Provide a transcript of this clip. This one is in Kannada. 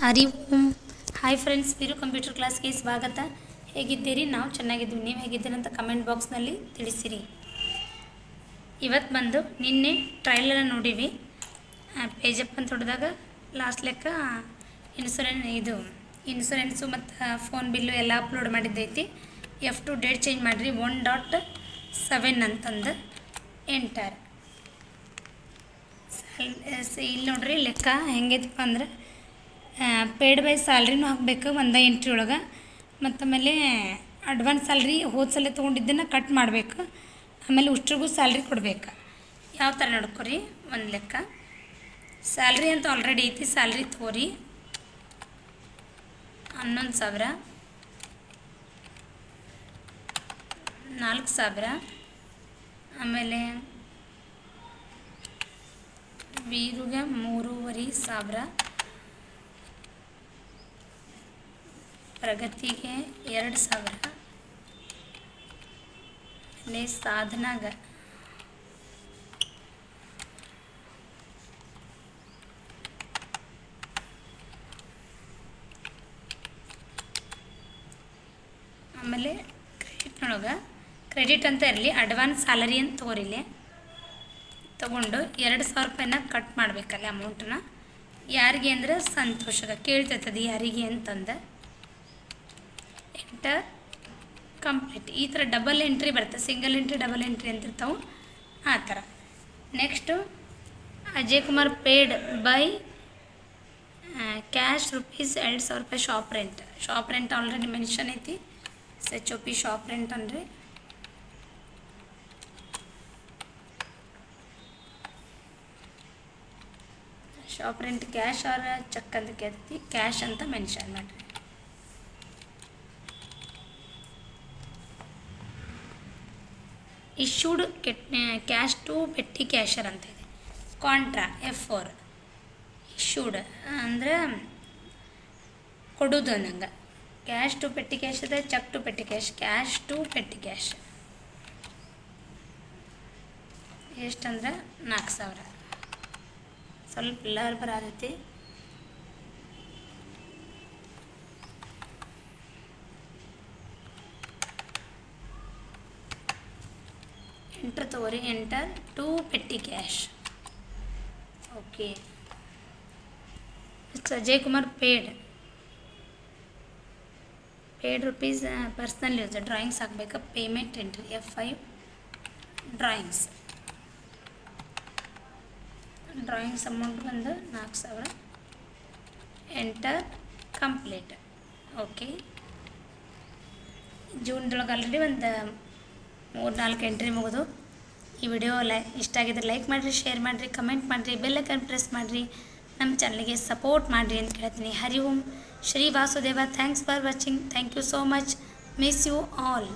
Hari Om. Hi friends Veeru computer ಕ್ಲಾಸ್ಗೆ ಸ್ವಾಗತ. ಹೇಗಿದ್ದೀರಿ? ನಾವು ಚೆನ್ನಾಗಿದ್ದೀವಿ. ನೀವು ಹೇಗಿದ್ದೀರಿ ಅಂತ ಕಮೆಂಟ್ ಬಾಕ್ಸ್ನಲ್ಲಿ ತಿಳಿಸಿರಿ. ಇವತ್ತು ಬಂದು ನಿನ್ನೆ ಟ್ರೈಲರ್ ನೋಡೀವಿ. ಪೇಜಪ್ ಅಂತ ಹೊಡೆದಾಗ ಲಾಸ್ಟ್ ಲೆಕ್ಕ ಇನ್ಸೂರೆನ್ಸ್ ಇದು ಇನ್ಸೂರೆನ್ಸು ಮತ್ತು ಫೋನ್ ಬಿಲ್ಲು ಎಲ್ಲ ಅಪ್ಲೋಡ್ ಮಾಡಿದ್ದೈತಿ. ಎಫ್ ಟು ಡೇಟ್ ಚೇಂಜ್ ಮಾಡಿರಿ. ಒನ್ ಡಾಟ್ ಸೆವೆನ್ ಅಂತಂದು ಎಂಟರ್. ಇಲ್ಲಿ ನೋಡ್ರಿ ಲೆಕ್ಕ ಹೆಂಗೈತಪ್ಪ ಅಂದ್ರೆ ಪೇಯ್ಡ್ ಬೈ ಸ್ಯಾಲ್ರಿನೂ ಹಾಕಬೇಕು ಒಂದು ಎಂಟ್ರಿ ಒಳಗೆ. ಮತ್ತು ಆಮೇಲೆ ಅಡ್ವಾನ್ಸ್ ಸ್ಯಾಲ್ರಿ ಹೋದ ಸಲ ತೊಗೊಂಡಿದ್ದನ್ನು ಕಟ್ ಮಾಡಬೇಕು. ಆಮೇಲೆ ಉಷ್ಟ್ರಿಗೂ ಸ್ಯಾಲ್ರಿ ಕೊಡಬೇಕು. ಯಾವ ಥರ ನೋಡ್ಕೊರಿ? ಒಂದು ಲೆಕ್ಕ. ಸ್ಯಾಲ್ರಿ ಅಂತ ಆಲ್ರೆಡಿ ಐತಿ ಸ್ಯಾಲ್ರಿ ತಗೋರಿ ಹನ್ನೊಂದು ಸಾವಿರ. ನಾಲ್ಕು ಸಾವಿರ. ಆಮೇಲೆ ವೀರುಗೆ ಮೂರುವರೆ ಸಾವಿರ. ಪ್ರಗತಿಗೆ ಎರಡು ಸಾವಿರ. ಅಲ್ಲಿ ಸಾಧನಾಗ. ಆಮೇಲೆ ಕ್ರೆಡಿಟ್ನೊಳಗೆ ಕ್ರೆಡಿಟ್ ಅಂತ ಇರಲಿ ಅಡ್ವಾನ್ಸ್ ಸ್ಯಾಲರಿ ಅಂತ ತೊಗೊರಿಲಿ ತೊಗೊಂಡು ಎರಡು ಸಾವಿರ ರೂಪಾಯಿನ ಕಟ್ ಮಾಡಬೇಕಲ್ಲ ಅಮೌಂಟನ್ನ ಯಾರಿಗೆ ಅಂದ್ರೆ ಸಂತೋಷಗ, ಕೇಳ್ತೈತದ ಯಾರಿಗೆ ಅಂತಂದು. ಎಂಟರ್ ಕಂಪ್ಲೀಟ್ ಈ ಥರ ಡಬಲ್ ಎಂಟ್ರಿ ಬರುತ್ತೆ ಸಿಂಗಲ್ ಎಂಟ್ರಿ ಡಬಲ್ ಎಂಟ್ರಿ ಅಂತ ಇರ್ತಾವೆ ಆ ಥರ next Ajay Kumar paid by cash rupees ಎರಡು ಸಾವಿರ ರೂಪಾಯಿ shop rent shop rent already mention ಐತಿ S H O P shop rent ಅಂದರೆ shop rent cash or cheque ಅಂತ ಕೇಳ್ತೈತಿ ಕ್ಯಾಶ್ ಅಂತ ಮೆನ್ಷನ್ ಮಾಡಿರಿ ಇಶ್ಯೂಡ್ ಕೆಟ್ ಕ್ಯಾಶ್ ಟು ಪೆಟ್ಟಿ ಕ್ಯಾಶರ್ ಅಂತ ಇದೆ. ಕಾಂಟ್ರಾ ಎಫ್ ಫೋರ್ ಇಶ್ಯೂಡ್ ಅಂದ್ರೆ ಕೊಡೋದು ಅನ್ನಂಗೆ. ಕ್ಯಾಶ್ ಟು ಪೆಟ್ಟಿ ಕ್ಯಾಶ್ ಇದೆ cheque to petty cash cash to petty cash ಎಷ್ಟಂದ್ರೆ ನಾಲ್ಕು ಸಾವಿರ. ಸ್ವಲ್ಪ ಲರ್ ಬರತೈತಿ ಎಂಟರ್ ತಗೋರಿ enter to petty cash okay Ajay Kumar paid paid rupees personal use drawings ಹಾಕ್ಬೇಕು payment entry F I drawings drawings amount ಬಂದು ನಾಲ್ಕು ಸಾವಿರ. ಎಂಟರ್ ಕಂಪ್ಲೀಟ್ ಓಕೆ ಜೂನ್ದೊಳಗೆ ಆಲ್ರೆಡಿ ಒಂದು ಮೂರು ನಾಲ್ಕು ಎಂಟ್ರಿ ಮುಗಿದು ಈ ವಿಡಿಯೋ ಲೈ, ಇಷ್ಟ ಆಗಿದ್ರೆ ಲೈಕ್ ಮಾಡಿರಿ ಶೇರ್ ಮಾಡಿರಿ ಕಮೆಂಟ್ ಮಾಡಿರಿ ಬೆಲ್ಲೈಕನ್ ಪ್ರೆಸ್ ಮಾಡಿರಿ ನಮ್ಮ ಚಾನಲ್ಗೆ ಸಪೋರ್ಟ್ ಮಾಡಿರಿ ಅಂತ ಕೇಳ್ತೀನಿ. Hari Om, Shri Vasudeva thanks for watching thank you so much miss you all